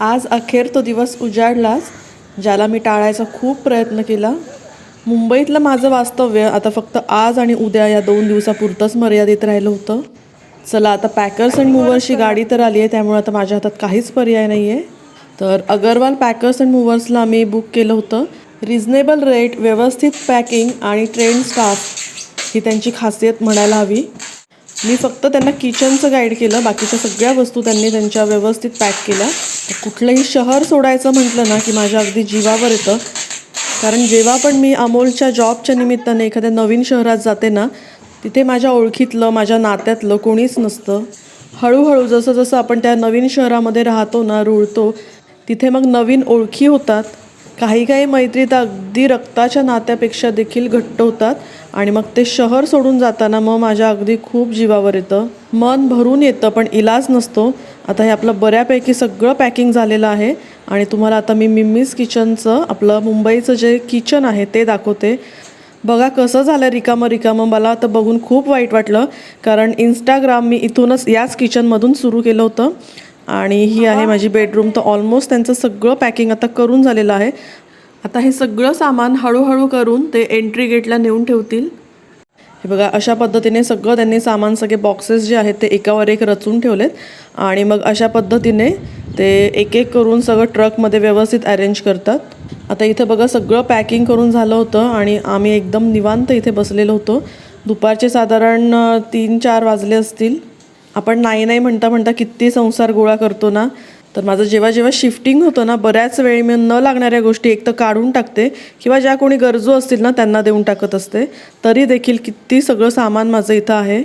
आज अखेर तो दिवस उजाडलाच ज्याला मी टाळायचा खूप प्रयत्न केला. मुंबईतलं माझं वास्तव्य आता फक्त आज आणि उद्या या दोन दिवसापुरतंच मर्यादित राहिलं होतं. चला आता पॅकर्स अँड मूव्हर्सची गाडी तर आली आहे त्यामुळे आता माझ्या हातात काहीच पर्याय नाही आहे तर अगरवाल पॅकर्स अँड मूवर्सला मी बुक केलं होतं. रिझनेबल रेट व्यवस्थित पॅकिंग आणि ट्रेन स्टाफ ही त्यांची खासियत म्हणायला हवी. मी फक्त त्यांना किचनचं गाईड केलं. बाकीच्या सगळ्या वस्तू त्यांनी त्यांच्या व्यवस्थित पॅक केल्या. कुठलंही शहर सोडायचं म्हटलं ना की माझ्या अगदी जीवावर येतं. कारण जेव्हा पण मी अमोलच्या जॉबच्या निमित्ताने एखाद्या नवीन शहरात जाते ना तिथे माझ्या ओळखीतलं माझ्या नात्यातलं कोणीच नसतं. हळूहळू जसं जसं आपण त्या नवीन शहरामध्ये राहतो ना रुळतो तिथे मग नवीन ओळखी होतात. काही काही मैत्री तर अगदी रक्ताच्या नात्यापेक्षा देखील घट्ट होतात आणि मग ते शहर सोडून जाताना मग माझ्या अगदी खूप जीवावर येतं. मन भरून येतं पण इलाज नसतो. आता हे आपलं बऱ्यापैकी सगळं पॅकिंग झालेलं आहे आणि तुम्हाला आता मी मिम्मीज किचनचं आपलं मुंबईचं जे किचन आहे ते दाखवते. बघा कसं झालं रिकामं रिकामं. मला तर बघून खूप वाईट वाटलं कारण इंस्टाग्राम मी इथूनच याच किचनमधून सुरू केलं होतं. आणि ही आहे माझी बेडरूम तर ऑलमोस्ट त्यांचं सगळं पॅकिंग आता करून झालेलं आहे. आता हे सगळं सामान हळूहळू करून ते एंट्री गेटला नेऊन ठेवतील. हे बघा अशा पद्धतीने सगळं त्यांनी सामान सगळे बॉक्सेस जे आहेत ते एकावर एक रचून ठेवलेत. आणि मग अशा पद्धतीने ते एक एक करून सगळं ट्रकमध्ये व्यवस्थित अरेंज करतात. आता इथं बघा सगळं पॅकिंग करून झालं होतं आणि आम्ही एकदम निवांत इथे बसलेलो होतो. दुपारचे साधारण तीन चार वाजले असतील. आपण नाही नाही म्हणता म्हणता किती संसार गोळा करतो ना तर माझं जेव्हा जेव्हा शिफ्टिंग होतं ना बऱ्याच वेळी मी न लागणाऱ्या गोष्टी एक तर काढून टाकते किंवा ज्या कोणी गरजू असतील ना त्यांना देऊन टाकत असते. तरी देखील किती सगळं सामान माझं इथं आहे.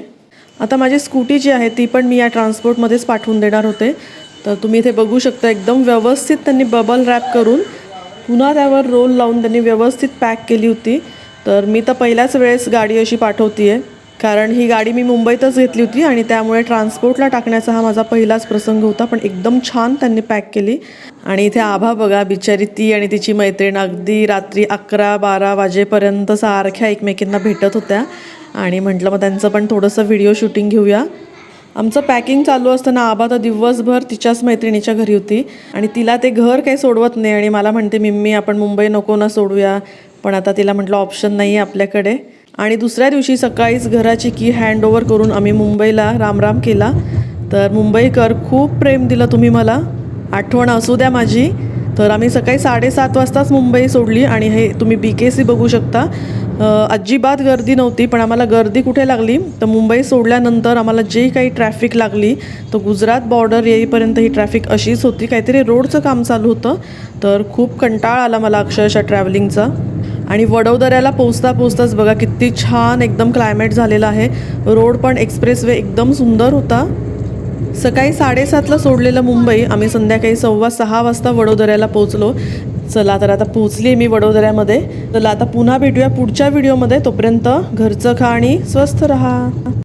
आता माझी स्कूटी जी आहे ती पण मी या ट्रान्सपोर्टमध्येच पाठवून देणार होते. तर तुम्ही इथे बघू शकता एकदम व्यवस्थित त्यांनी बबल रॅप करून पुन्हा त्यावर रोल लावून त्यांनी व्यवस्थित पॅक केली होती. तर मी तर पहिल्याच वेळेस गाडी अशी पाठवते आहे कारण ही गाडी मी मुंबईतच घेतली होती आणि त्यामुळे ट्रान्सपोर्टला टाकण्याचा हा माझा पहिलाच प्रसंग होता पण एकदम छान त्यांनी पॅक केली. आणि इथे आभा बघा बिचारी ती आणि तिची मैत्रीण. अगदी रात्री अकरा बारा वाजेपर्यंत सारख्या एकमेकींना भेटत होत्या. आणि म्हटलं मग त्यांचं पण थोडंसं व्हिडिओ शूटिंग घेऊया. आमचं पॅकिंग चालू असताना आबा तर दिवसभर तिच्याच मैत्रिणीच्या घरी होती. आणि तिला ते घर काही सोडवत नाही आणि मला म्हणते मिम्मी आपण मुंबई नको ना सोडूया. पण आता तिला म्हटलं ऑप्शन नाही आहे आपल्याकडे. आणि दुसऱ्या दिवशी सकाळीच घराची की हँड ओव्हर करून आम्ही मुंबईला रामराम केला. तर मुंबईकर खूप प्रेम दिलं तुम्ही मला. आठवण असू द्या माझी. तर आम्ही सकाळी साडेसात वाजताच मुंबई सोडली आणि हे तुम्ही बी के सी बघू शकता. अजिबात गर्दी नव्हती पण आम्हाला गर्दी कुठे लागली? तर मुंबई सोडल्यानंतर आम्हाला जे काही ट्रॅफिक लागली तर गुजरात बॉर्डर येईपर्यंत ही ट्रॅफिक अशीच होती. काहीतरी रोडचं काम चालू होतं. तर खूप कंटाळ आला मला अक्षरशः ट्रॅव्हलिंगचा आणि वडोदऱ्याला पोचता पोचताच बघा किती छान एकदम क्लायमेट झालेलं आहे. रोड पण एक्सप्रेसवे एकदम सुंदर होता. सकाळी साडेसातला सोडलेलं मुंबई आम्ही संध्याकाळी सव्वा सहा वाजता वडोदऱ्याला पोचलो चला तर आता पोचली मी वडोदऱ्यामध्ये. चला आता पुन्हा भेटूया पुढच्या व्हिडिओमध्ये तोपर्यंत घरचं खा आणि स्वस्थ रहा.